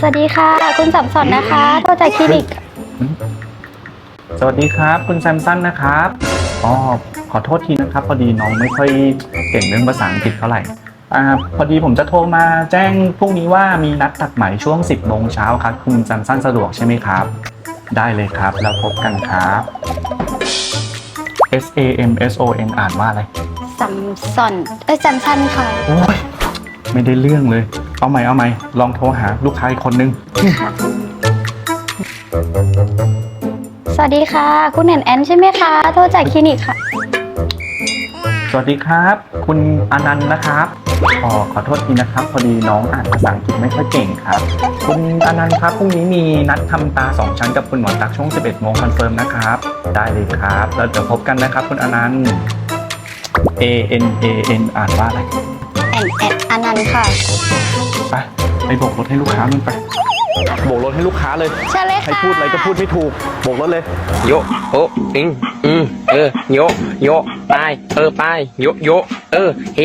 สวัสดีค่ะ คุณสัมสอนนะคะโทรจากคลินิก สวัสดีครับ คุณแซมสันนะครับอ๋อขอโทษทีนะครับ พอดีน้องไม่ค่อยเก่งเรื่องภาษาอังกฤษเท่าไหร่อ่าพอดีผมจะโทรมาแจ้งพรุ่งนี้ว่ามีนัดตัดไหมช่วง 10โมงเช้าครับคุณแซมสันสะดวกใช่ไหมครับ ได้เลยครับ แล้วพบกันครับ S A M S O N อ่านว่าอะไรสัมสอนเอ้ยสัมสันค่ะ โอ้ยไม่ได้เรื่องเลย เอาใหม่เอาใหม่ลองโทรหาลูกค้าอีกคนนึง สวัสดีค่ะ คุณแอนแอนใช่ไหมคะ โทรจากคลินิกค่ะ สวัสดีครับ คุณอนันต์นะครับขอขอโทษทีนะครับ พอดีน้องอ่านภาษาอังกฤษไม่ค่อยเก่งครับ คุณอนันต์ครับพรุ่งนี้มีนัดทำตา 2 ชั้นกับคุณหมอตักช่วง 11โมงคอนเฟิร์มนะครับ ได้เลยครับแล้วเดี๋ยวพบกันนะครับ คุณอนันต์ A N A N อ่านว่าอะไร แอนแอนอนันต์ค่ะ ไปไปโบกรถให้ลูกค้ามันไปโบกรถให้ลูกค้าเลยเชิญเลยใครค่ะพูดอะไรก็พูดไม่ถูกโบกรถเลย โยโออิงอืมเออโยโยไปเออไปโยโยเออเฮ